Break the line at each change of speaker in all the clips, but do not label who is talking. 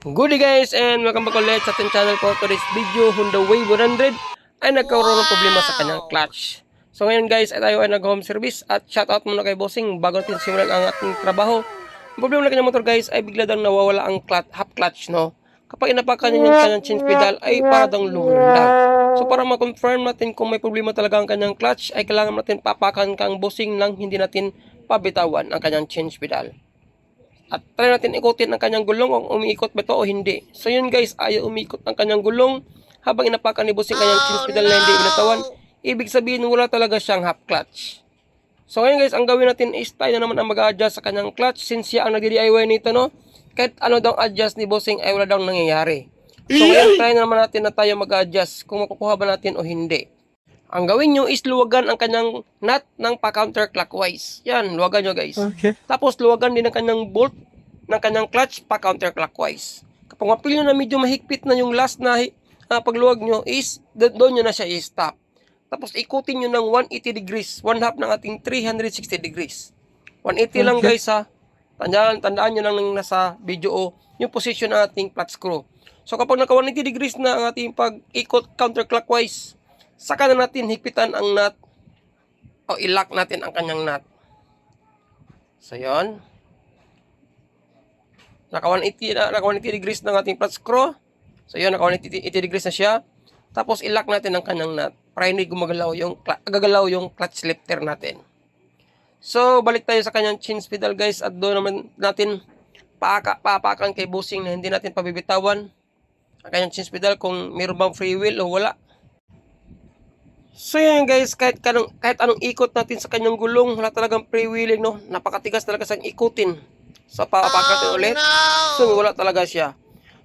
Good day guys and welcome back ulit sa ating channel po. Today's video, Honda Wave 100 ay nagkaroon ng problema sa kanyang clutch. So ngayon guys ay tayo ay nag-home service at shoutout muna kay Bossing bago natin simulan ang ating trabaho. Ang problema ng kanyang motor guys ay bigla daw nawawala ang clutch, half clutch no. Kapag inapakan niya yung kanyang change pedal ay para daw lumundag. So para ma-confirm natin kung may problema talaga ang kanyang clutch ay kailangan natin papakan kang Bossing nang hindi natin pabitawan ang kanyang change pedal. At try natin ikutin ang kanyang gulong kung umiikot ba ito o hindi. So yun guys, ayaw umiikot ang kanyang gulong habang inapakan ni Bossing kanyang change pedal na hindi binatawan. Ibig sabihin wala talaga siyang half clutch. So ngayon guys, ang gawin natin is tayo na naman ang mag-adjust sa kanyang clutch since siya ang nag-DIY nito no. Kahit ano daw adjust ni Bossing ay wala daw nangyayari. So ngayon try na naman natin na tayo mag-adjust kung makukuha ba natin o hindi. Ang gawin nyo is luwagan ang kanyang nut ng pa-counterclockwise. Yan, luwagan nyo guys.
Okay.
Tapos luwagan din ang kanyang bolt ng kanyang clutch pa counterclockwise. Kapag mapil nyo na medyo mahigpit na yung last na uh, pagluwag nyo is do- doon nyo na siya i-stop. Tapos ikutin nyo ng 180 degrees, one half ng ating 360 degrees. 180 lang
Okay.
guys ha. Tandaan, tandaan nyo lang ng nasa video o yung position ng ating clutch screw. So kapag naka 180 degrees na ang ating pag-ikot counterclockwise, saka na natin higpitan ang nut o ilock natin ang kanyang nut. So, yon. Naka 180 na, naka 180 degrees ng ating clutch screw. So, yun, naka 180 degrees na siya. Tapos, ilock natin ang kanyang nut para hindi gumagalaw yung, gagalaw yung clutch lifter natin. So, balik tayo sa kanyang chin pedal guys at doon naman natin paaka, paapakan kay Bossing na hindi natin pabibitawan ang kanyang chin pedal kung mayroon bang free wheel o wala. So yun guys, kahit, kanong, kahit anong ikot natin sa kanyang gulong, wala talagang freewheeling no. Napakatigas talaga siyang ikutin. So papapakan natin ulit. So wala talaga siya.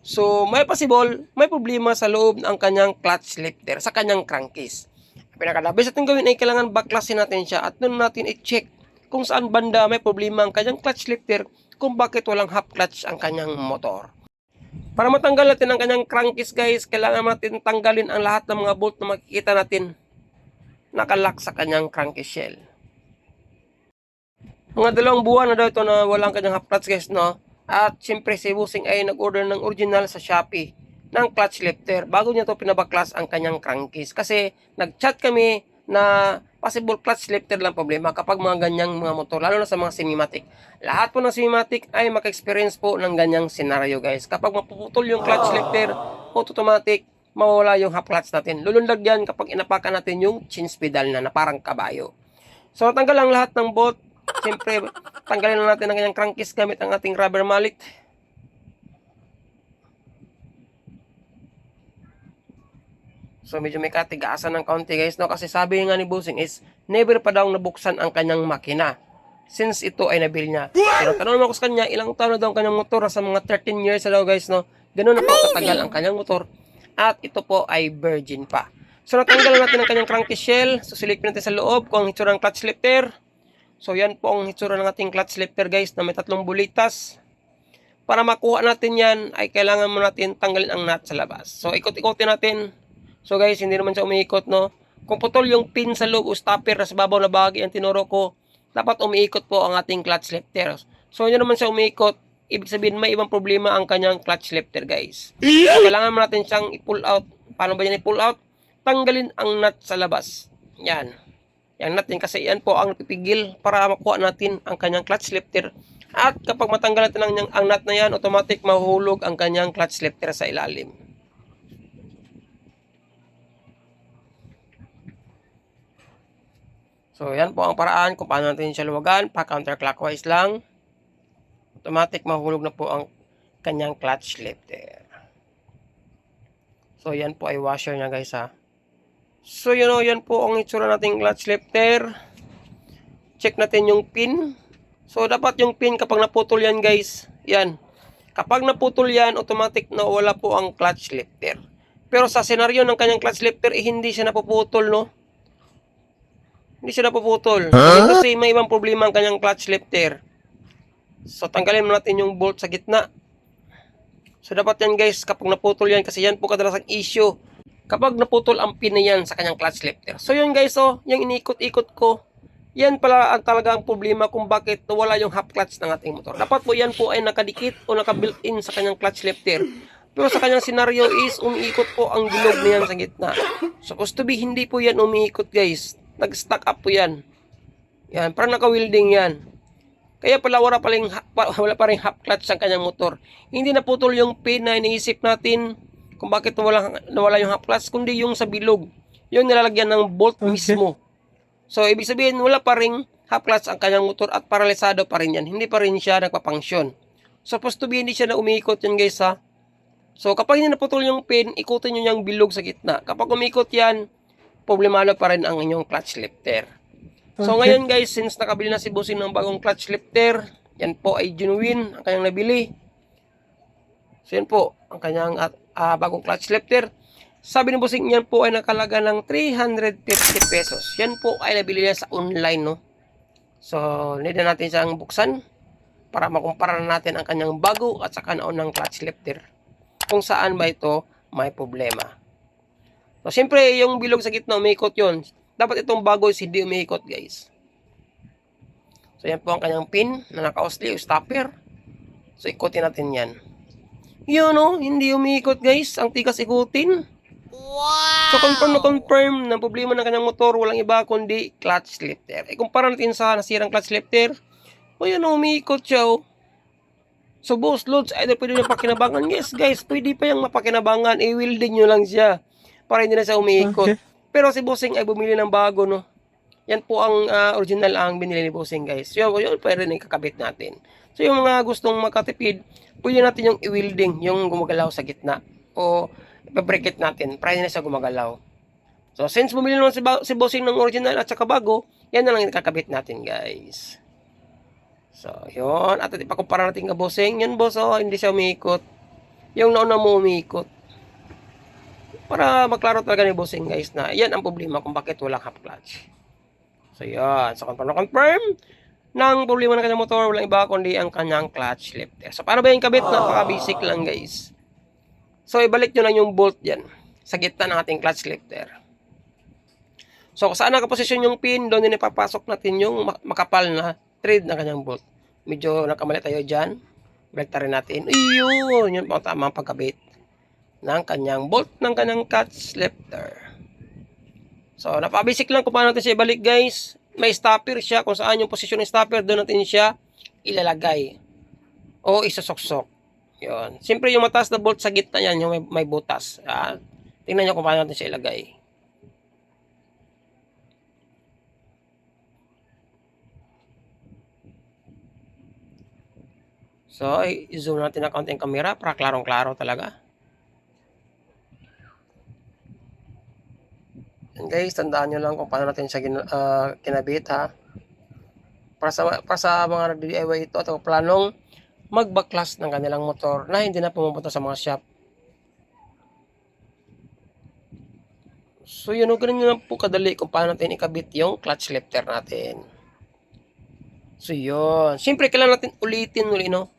So may possible, may problema sa loob ng kanyang clutch lifter, sa kanyang crankcase. Ang Pinakalabis natin gawin ay kailangan backlasin natin siya at doon natin i-check kung saan banda may problema ang kanyang clutch lifter kung bakit walang half clutch ang kanyang motor. Para matanggal natin ang kanyang crankcase guys, kailangan natin tanggalin ang lahat ng mga bolt na makikita natin nakalock sa kanyang crankcase shell. Mga dalawang buwan na daw ito na walang kanyang half clutch guys, no? At siyempre si Busing ay nag-order ng original sa Shopee ng clutch lifter bago niya to pinabaklas ang kanyang crankcase. Kasi nag-chat kami na possible clutch lifter lang problema kapag mga ganyang mga motor, lalo na sa mga semi-matic. Lahat po ng semi-matic ay maka-experience po ng ganyang scenario guys. Kapag mapuputol yung clutch lifter, automatic, mawala yung half clutch natin. Lulundag yan kapag inapakan natin yung chin pedal na, na parang kabayo. So, tanggal ang lahat ng bolt. Siyempre, tanggalin na natin ang kanyang crankcase gamit ang ating rubber mallet. So, medyo may katigasan ng kaunti guys, no? Kasi sabi nga ni Busing is, never pa daw nabuksan ang kanyang makina. Since ito ay nabil niya. Pero tanong naman ko sa kanya, ilang taon na daw ang kanyang motor? Sa mga 13 years na daw guys, no? Ganun na po katagal ang kanyang motor. At ito po ay virgin pa. So, natanggal natin ang kanyang crankcase shell. So, silipin natin sa loob kung hitsura ng clutch lifter. So, yan po ang hitsura ng ating clutch lifter guys na may tatlong bulitas. Para makuha natin yan, ay kailangan mo natin tanggalin ang nut sa labas. So, ikot-ikotin natin. So, guys, hindi naman siya umiikot, no? Kung putol yung pin sa loob o stopper na sa babaw na bahagi ang tinuro ko, dapat umiikot po ang ating clutch lifter. So, hindi naman siya umiikot. Ibig sabihin, may ibang problema ang kanyang clutch lifter, guys. So, kailangan natin siyang i-pull out. Paano ba yan i-pull out? Tanggalin ang nut sa labas. Yan. Yan natin kasi yan po ang pipigil para makuha natin ang kanyang clutch lifter. At kapag matanggal natin ang, ang nut na yan, automatic mahuhulog ang kanyang clutch lifter sa ilalim. So, yan po ang paraan kung paano natin siya luwagan. Pa counterclockwise lang. Automatic mahulog na po ang kanyang clutch lifter. So, yan po ay washer niya guys ha. So, you know, yan po ang itsura nating clutch lifter. Check natin yung pin. So, dapat yung pin kapag naputol yan guys, yan. Kapag naputol yan, automatic na wala po ang clutch lifter. Pero sa senaryo ng kanyang clutch lifter, eh, hindi siya napuputol, no? Hindi siya napuputol. Kasi may ibang problema ang kanyang clutch lifter. So, tanggalin mo natin yung bolt sa gitna. So, dapat yan guys, kapag naputol yan, kasi yan po kadalasang issue. Kapag naputol ang pin na yan sa kanyang clutch lifter. So, yun guys, oh, yung iniikot-ikot ko, Yan pala ang talagang problema kung bakit nawala yung half clutch ng ating motor. Dapat po yan po ay nakadikit o naka-built-in sa kanyang clutch lifter. Pero sa kanyang scenario is umiikot po ang gulog na yan sa gitna. Supposed to be hindi po yan umiikot guys. Nag-stack up po yan. Yan, parang naka-welding yan. Kaya pala wala pa rin, wala pa rin half clutch ang kanyang motor. Hindi naputol yung pin na iniisip natin kung bakit nawala, nawala yung half clutch, kundi yung sa bilog. Yung nilalagyan ng bolt mismo. So, ibig sabihin, wala pa rin half clutch ang kanyang motor at paralisado pa rin yan. Hindi pa rin siya nagpapangsyon. Supposed to be, hindi siya na umiikot yan guys ha. So, kapag hindi naputol yung pin, ikutin nyo yung bilog sa gitna. Kapag umikot yan, problemado pa rin ang inyong clutch lifter. So, ngayon guys, since nakabili na si Bossing ng bagong clutch lifter, yan po ay genuine ang kanyang nabili. So, yan po, ang kanyang ah, bagong clutch lifter. Sabi ni Bossing, yan po ay nakalaga ng 350 pesos. Yan po ay nabili niya sa online, no? So, need na natin siyang buksan para makumpara natin ang kanyang bago at saka naunang clutch lifter. Kung saan ba ito may problema. So, siyempre, yung bilog sa gitna, umiikot yon. Dapat itong bago is hindi umiikot, guys. So, yan po ang kanyang pin na naka-osli o stopper. So, ikutin natin yan. Yun, no? Hindi umiikot, guys. Ang tigas ikutin. So, confirm na confirm na problema ng kanyang motor, walang iba kundi clutch lifter. E, kumpara natin sa nasirang clutch lifter, o yun, oh, umiikot siya, oh. So, boss, loads, either pwede nyo pakinabangan. Yes, guys, pwede pa yung mapakinabangan. I-welding nyo lang siya para hindi na siya umiikot.
Okay.
Pero si Bossing ay bumili ng bago, no? Yan po ang ah, original ang binili ni Bossing, guys. Yun, yun pwede rin kakabit natin. So, yung mga gustong makatipid, pwede natin yung i-welding, yung gumagalaw sa gitna. O, ipabrikit natin, hindi na siya gumagalaw. So, since bumili naman si, si Bossing ng original at saka bago, yan na lang yung kakabit natin, guys. So, yun. At ipakumpara natin ka Bossing. Yan, boss, oh, hindi siya umiikot. Yung nauna mo umiikot. Para maklaro talaga ni Bossing, guys, na yan ang problema kung bakit walang half clutch. So, yan. So, confirm na confirm ng problema ng kanyang motor, walang iba kundi ang kanyang clutch lifter. So, paano ba yung kabit? Napaka-basic lang, guys. So, ibalik nyo lang yung bolt yan sa gitna ng ating clutch lifter. So, kung saan nakaposisyon yung pin, doon din ipapasok natin yung ma- makapal na thread ng kanyang bolt. Medyo nakamali tayo dyan. Balik natin. Iyon! Yun po ang tamang pagkabit ng kanyang bolt ng kanyang clutch lifter. So, napabasic lang kung paano natin siya ibalik, guys. May stopper siya. Kung saan yung posisyon ng stopper, doon natin siya ilalagay. O isasoksok. Yun. Siyempre, yung mataas na bolt sa gitna yan, yung may, may butas. Ah, tingnan nyo kung paano natin siya ilagay. So, i-zoom natin na kaunti ang camera para klarong-klaro talaga. Yan guys, tandaan nyo lang kung paano natin siya gina, ah, kinabit ha. Para sa, para sa mga nag-DIY ito at planong magbaklas ng kanilang motor na hindi na pumupunta sa mga shop. So yun, o, ganun lang po kadali kung paano natin ikabit yung clutch lifter natin. So yun. Siyempre, kailangan natin ulitin uli, no?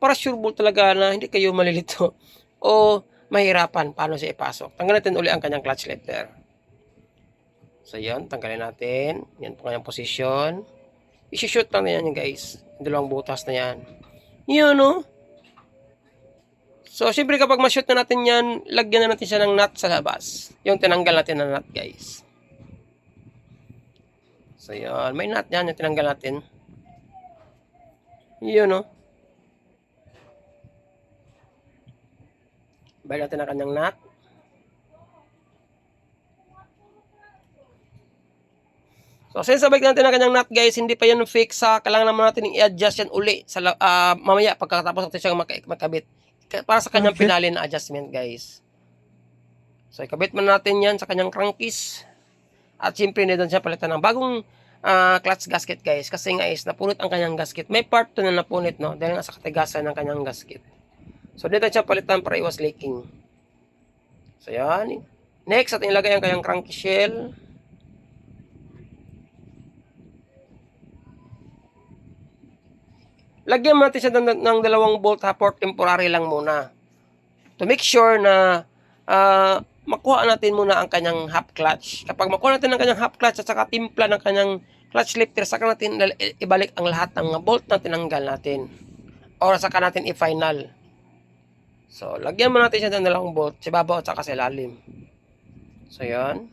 Para sure ball talaga na hindi kayo malilito o mahirapan paano siya ipasok. Tanggalin natin uli ang kanyang clutch lifter. So yun, tanggalin natin. Yan po kanyang position. I-shoot lang na yan guys. Yung dalawang butas na yan. Yun, no? So, syempre kapag ma-shoot na natin yan, lagyan na natin siya ng nut sa labas. Yung tinanggal natin na nut, guys. So, yun. May nut yan, yung tinanggal natin. Yun, no? Balik natin ang kanyang nut. So, since sabay natin ang kanyang nut, guys, hindi pa yan fix sa kailangan naman natin i-adjust yan uli sa ah, mamaya pagkatapos natin siyang maka- makabit. Ka- Para sa kanyang
Okay.
pinali na adjustment, guys. So, ikabit man natin yan sa kanyang crankcase. At siyempre, hindi doon siya palitan ng bagong ah, clutch gasket, guys. Kasi nga is, napunit ang kanyang gasket. May part to na napunit, no? Dahil nga sa katigasan ng kanyang gasket. So, dito siya palitan para iwas leaking. So, yan. Next, ating ilagay ang kanyang cranky shell. Lagyan mo natin siya ng, ng dalawang bolt ha, for temporary lang muna. To make sure na ah, makuha natin muna ang kanyang half clutch. Kapag makuha natin ang kanyang half clutch at saka timpla ng kanyang clutch lifter, saka natin ibalik ang lahat ng bolt na tinanggal natin. Or saka natin i-final. So, lagyan mo natin siya ng dalawang bolt, sa babaw at saka sa ilalim. So, yan.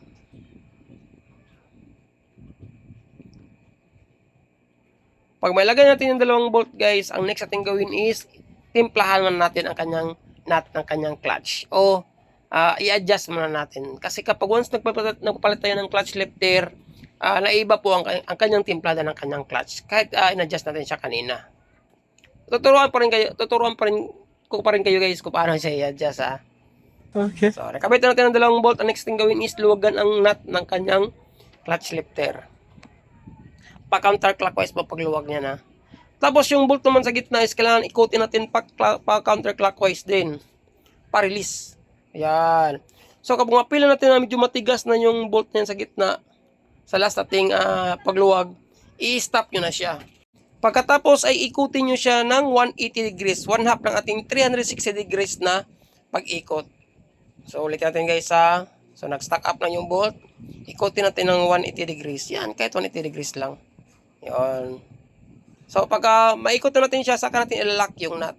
Pag may lagay natin yung dalawang bolt, guys, ang next natin gawin is timplahan muna natin ang kanyang nut ng kanyang clutch. O, ah, i-adjust muna natin. Kasi kapag once nagpapalit, nagpapalit tayo ng clutch lifter, ah, naiba po ang, ang kanyang timplada ng kanyang clutch. Kahit ah, in-adjust natin siya kanina. Tuturuan pa rin kayo, tuturuan pa rin ko pa rin kayo guys kung paano siya i-adjust ha.
Okay.
So, nakabit na natin ang dalawang bolt. Ang next thing gawin is luwagan ang nut ng kanyang clutch lifter. Pa counterclockwise po pagluwag niya na. Tapos yung bolt naman sa gitna is kailangan ikutin natin pa, pa counterclockwise din. Pa release. Ayan. So kapag mapila natin na medyo matigas na yung bolt niyan sa gitna, sa last nating ah, pagluwag, i-stop nyo na siya. Pagkatapos ay ikutin nyo siya ng 180 degrees. One half ng ating 360 degrees na pag-ikot. So ulit natin guys ha. So nag-stack up na yung bolt. Ikutin natin ng 180 degrees. Yan, kahit 180 degrees lang. Yan. So pagka maikot na natin siya, saka natin ilalak yung nut.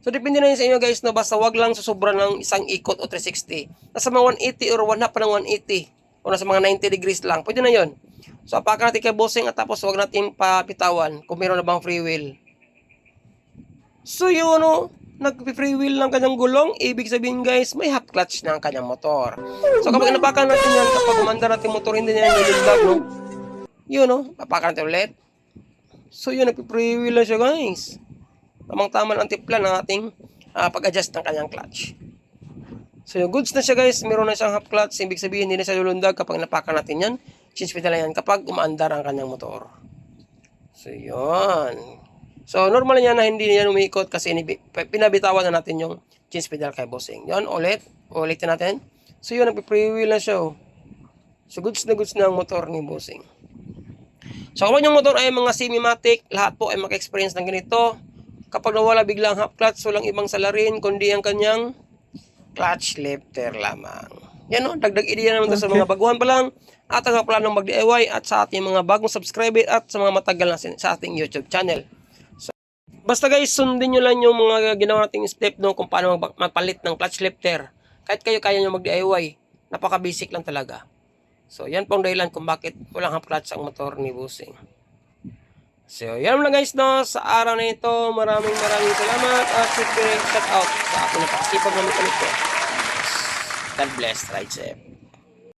So depende na yun sa inyo guys, no? basta wag lang susobra ng isang ikot o 360. Nasa mga 180 or 1 half ng 180. O nasa mga 90 degrees lang. Pwede na yon. So apaka natin kay bossing at tapos wag natin papitawan kung meron na bang free wheel. So yun no, nag-free wheel ng kanyang gulong, ibig sabihin guys, may half clutch na ang kanyang motor. So kapag napakan natin yan, kapag umanda natin motor, hindi na yan nilundag, no? Yun no, papakan ulit. So yun, nag-free wheel na siya guys. Tamang-tama lang ang tipla ng ating ah, pag-adjust ng kanyang clutch. So yung goods na siya guys, meron na siyang half clutch, ibig sabihin hindi na siya lulundag kapag napakan natin yan. Change pedal yan kapag umaandar ang kanyang motor. So yun. So normal yan na hindi yan umikot kasi pinabitawan na natin yung change pedal kay bossing. Yun, ulit. Ulitin natin. So yun, nagpi-free wheel na siya. oh. So goods na goods na ang motor ni bossing. So kapag yung motor ay mga semi-matic, lahat po ay maka-experience ng ganito. Kapag nawala biglang half clutch, walang ibang salarin, kundi ang kanyang clutch lifter lamang. Yan o, dagdag idea naman to sa mga baguhan pa lang at ang planong mag-DIY at sa ating mga bagong subscriber at sa mga matagal na sa ating YouTube channel. So, basta guys, sundin nyo lang yung mga ginawa nating step no, kung paano mag- magpalit ng clutch lifter. Kahit kayo kaya nyo mag-DIY, napaka-basic lang talaga. So, yan pong dahilan kung bakit walang half clutch ang motor ni Busing. So, yan lang guys no, sa araw na ito, maraming maraming salamat at super shout out sa ating napakasipag na mekaniko. God bless, ride safe.